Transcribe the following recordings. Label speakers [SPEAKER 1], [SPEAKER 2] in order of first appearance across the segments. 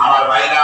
[SPEAKER 1] আমার ভাইরা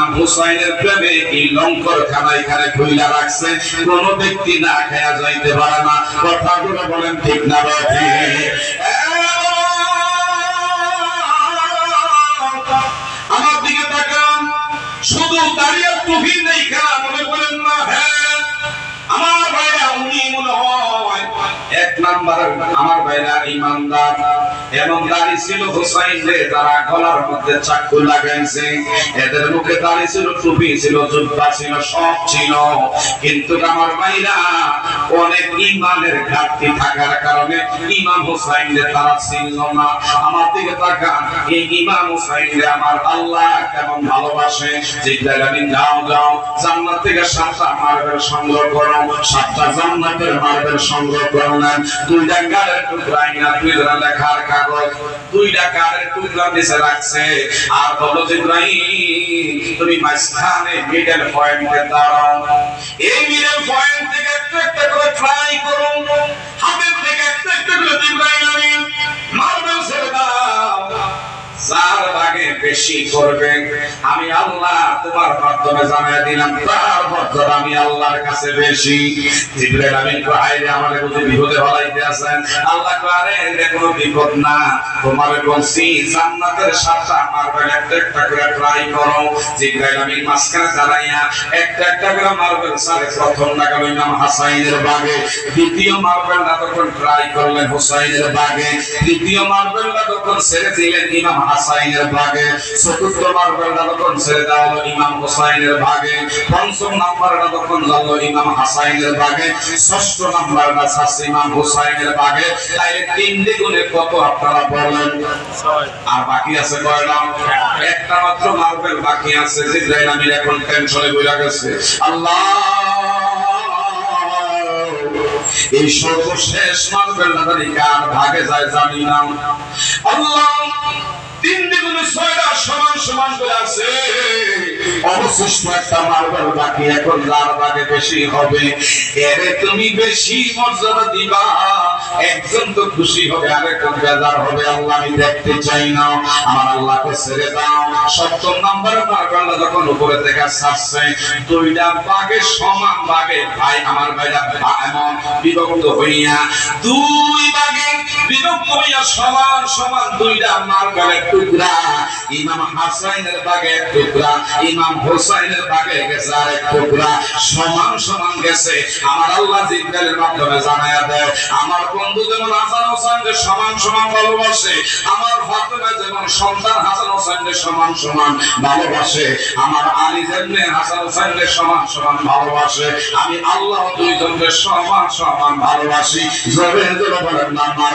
[SPEAKER 1] ইমাম হুসাইনের প্রেমে এই লঙ্কর খানা এখানে খুইলা রাখছে। কোন ব্যক্তি না খেয়া যাইতে পারে না। কথাগুলো বলেন ঠিক না বেটি আমার দিকে তাকান। শুধু দাঁড়িয়ে টুপি নেই খেলা, মনে করেন না? হ্যাঁ। আমার ভাইরা উনি মনে হয় নাম্বার আমার ভাইরা ইমানদার এবং দাড়ি ছিল হুসাইন রে, যারা গলার মধ্যে চাকু লাগাইছে। এদের মুখে দাড়ি ছিল টুপি ছিল, জুব্বা ছিল, সব ছিল। কিন্তু আমার ভাইরা অনেক ইমানের ঘাটতি থাকার কারণে ইমাম হুসাইন রে তারা চিনল না। আমার দিকে তাকান, এই ইমাম হুসাইন রে আমার আল্লাহ কেমন ভালোবাসে? জিজ্ঞাসা আমি যাও যাও, জান্নাত থেকে সাতটা মার্বেল সংগ্রহ করো, সাতটা জান্নাতের মার্বেল সংগ্রহ করো না। দুইটা গাড়ের টুকরা ইনা দুইটা লেখার কাগজ, দুইটা গাড়ের টুকরা নিচে রাখছে। আর বলো জিব্রাহিম তুমি মাঝখানে মিডল পয়েন্টে দাঁড়াও। এই মিডল পয়েন্ট থেকে একটু একটা করে ট্রাই করুন হাতের থেকে একটু একটা করে দাও ভাগে বেশি করবে আমি আল্লাহ তোমার মাধ্যমে জানিয়ে দিলাম, তার মর্যাদা আমি আল্লাহর কাছে বেশি। জিবরাইল আমিন কহাইরে আমারে বুঝে বিপদে ফলাইতে আছেন? আল্লাহ করে এটা কোনো বিপদ না। তোমার বলছি, জান্নাতের সাতটা মারবেল একটা একটা করে ট্রাই করো। জিবরাইল আমিন মাঝখানে দাঁড়াইয়া একটা একটা করে মারবেল সারে প্রথম লাগালো ইমাম হাসাইনের বাগে, দ্বিতীয় মারবেলটা তখন ট্রাই করলেন হুসাইনের বাগে তৃতীয় মারবেলটা তখন ছেড়ে দিলেন ইমাম হাসাইনের ভাগে চতুর্থ মারবেলটা তখন ছেড়ে দেওয়া ইমাম হুসাইনের ভাগে, পঞ্চম নাম্বারটা তখন জানলো ইমাম হাসাইনের ভাগে, ষষ্ঠ নাম্বারটা ছাড়ছে ইমাম হুসাইনের ভাগে। তাইলে তিন দ্বিগুণে কত আপনারা বলেন? আর বাকি আছে কয়টা একটা মাত্র মার্বেল বাকি আছে, জিব্রাইল আমির এখন টেনশনে বইরা গেছে। আল্লাহ! এই সর্বশেষ মার্বেল নাগারি কার ভাগে যায় জানি না। আল্লাহ! তিন দ্বিগুণে ছয়টা সমান সমান করে আছে। অবশিষ্ট একটা মার্বেল বাকি এখন যার বেশি হবে। এরে তুমি বেশি মর্যাদা দিবা। একজন তো খুশি হবে, আরেকজন বেজার হবে। আল্লাহ আমি দেখতে চাই না। আমার আল্লাহকে ছেড়ে দাও সপ্তম নাম্বারে মার্বেলটা যখন উপরে থেকে ছাড়ছে, দুইটা ভাগে সমান ভাগে ভাই, আমার ভাইরা এমন বিভক্ত হইয়া দুই ভাগে আমার আল্লাহ বন্ধু যেমন হাসান সমান সমান ভালোবাসে, আমার ফাতেমা যেমন সন্তান হাসান সমান সমান ভালোবাসে, আমার আলী হাসান সমান সমান ভালোবাসে, আমি আল্লাহ দুইজনকে সমান সমান ভালোবাসি। জবে জবে বলেন, না আমার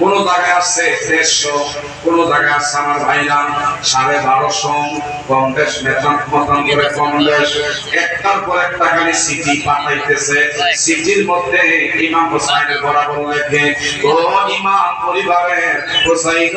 [SPEAKER 1] কোন জায়গায় আসছে দেড়শো, কোন জায়গায় আসছে আমার ভাইরা সাড়ে বারোশো কম বেশ মেতন করে কম বেশ একটার পর একটা খালি সিটি পাঠাইতেছে। সিটির মধ্যে ইমাম হোসাইনের বরাবর লেখে, ও ইমাম পরিবারের হোসাইন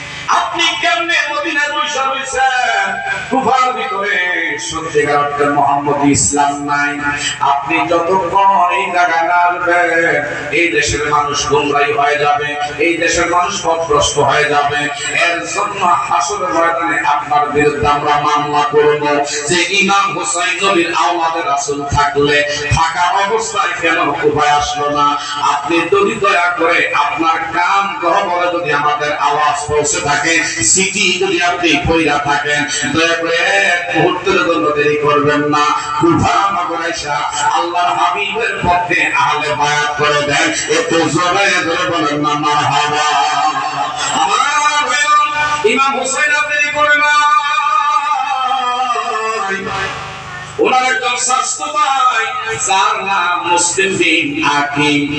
[SPEAKER 1] আপনি কেমনে মদিনায় বসে রয়েছেন কুফার ভিতরে। সত্যিকার মোহাম্মদ ইসলাম নাই। আপনি যতক্ষণ এই এই দেশের মানুষ হয়ে যাবে, এই দেশের মানুষ পথভ্রষ্ট হয়ে যাবে। এর জন্য ময়দানে আপনার বিরুদ্ধে আমরা মামলা করব। যে ইমাম নবীর রাসূল থাকলে, থাকা অবস্থায় কেন কুফায় আসলো না? আপনি যদি দয়া করে আপনার কান গহবরে যদি আমাদের আওয়াজ পৌঁছে থাকে সিটি যদি আপনি কইরা থাকেন, দয়া করে এক মুহূর্তের জন্য দেরি করবেন না। কুফা নগরাইশা আল্লাহর হাবিবের পক্ষে আহলে বায়াত করে দেন। একটু জোরে জোরে বলেন, না, মারহাবা। আমার ইমাম হোসেন দেরি করে না ওনার একজন স্বাস্থ্য ভাই, যার নাম মুসলিম আকিম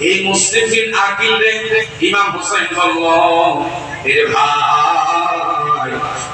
[SPEAKER 1] এই মুসলিম আকিল রে ইমাম হোসেন বলল এর ভাই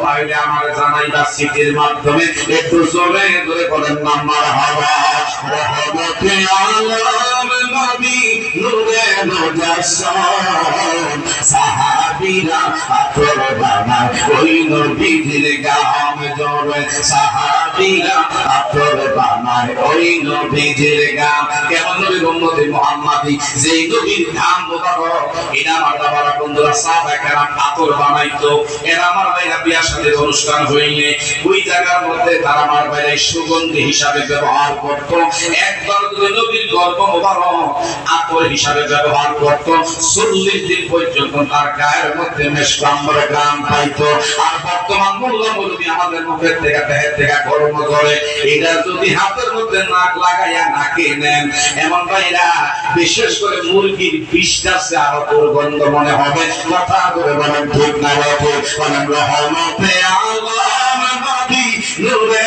[SPEAKER 1] তাহলে আমার জানাইবা সিটির মাধ্যমে একটু জোরে জোরে বলেন হবা রহমতে আলম আমার শাদীর অনুষ্ঠান হইলে ওই জায়গার মধ্যে তারা আমার বাইরে সুগন্ধি হিসাবে ব্যবহার করত। একবার নবীর গর্ব মোবারক আতর হিসাবে ব্যবহার করত। চল্লিশ দিন পর্যন্ত তার গায়ের মধ্যে মেশকাম্বর গ্রাম পাইতো। আর বর্তমান মূল্য মুরবি আমাদের মুখের থেকে, দেহের থেকে গরম করে। এটা যদি হাতের মধ্যে নাক লাগাইয়া নাকে নেন এমন ভাইরা, বিশেষ করে মুরগির বিষটা সে আরও দুর্গন্ধ মনে হবে। কথা করে বলেন, ঠিক না ঠিক? বলেন, রহমতে নবী নূরে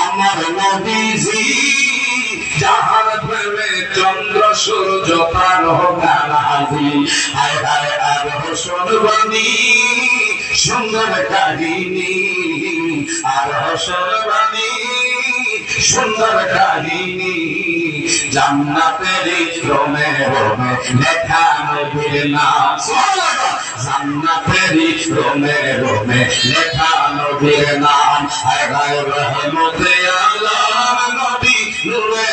[SPEAKER 1] সূর্য প্রাণ গালাজি হায় হায় আর হোসনবাণী সুন্দর কাহিনী। আর হোসনবাণী সুন্দর কাহিনী। জান্নাতের রোমে রোমে লেখা নবীর নাম। জান্নাতের রোমে রোমে লেখা নবীর নাম। হায় হায়, রহমতে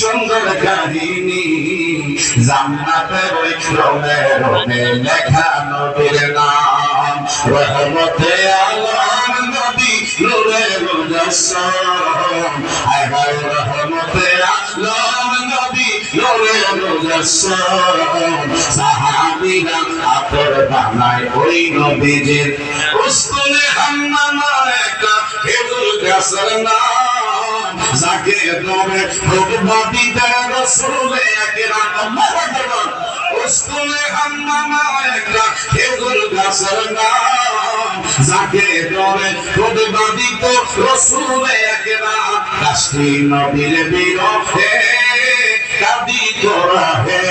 [SPEAKER 1] সুন্দর কাহিনী। জান্নাতের ওই লেখা নবীর নাম। রহমতে আলম নবী নূরে রহমতে আলম নবী আতর বানায় ওই নবীজির। উস্তুলে হান্নানা একটা খেজুর গাছের যাকে নবে ভগবতীতে রসুলে একরাম আল্লাহু আকবার উস্তুলে হান্নানা একটা খেজুর গাছের নাম যাকে নবে ভগবতীতে রসুলে একরাম কাশী নবীর বিরহে কাদি তোরা হে।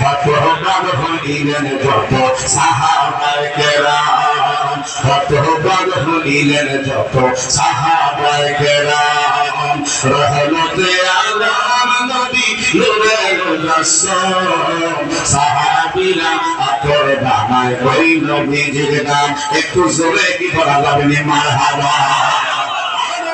[SPEAKER 1] কত গান হইলেন যত সাহাবায়ে কেরাম। কত বড় হইলেন যত সাহাবায়ে কেরাম রহমতে আলম নবী নূরের রাসূল সাহাবীরা আতর বানায় ওই নবীজির নাম। একটু জোরে কি বলা যাবে মারহাবা।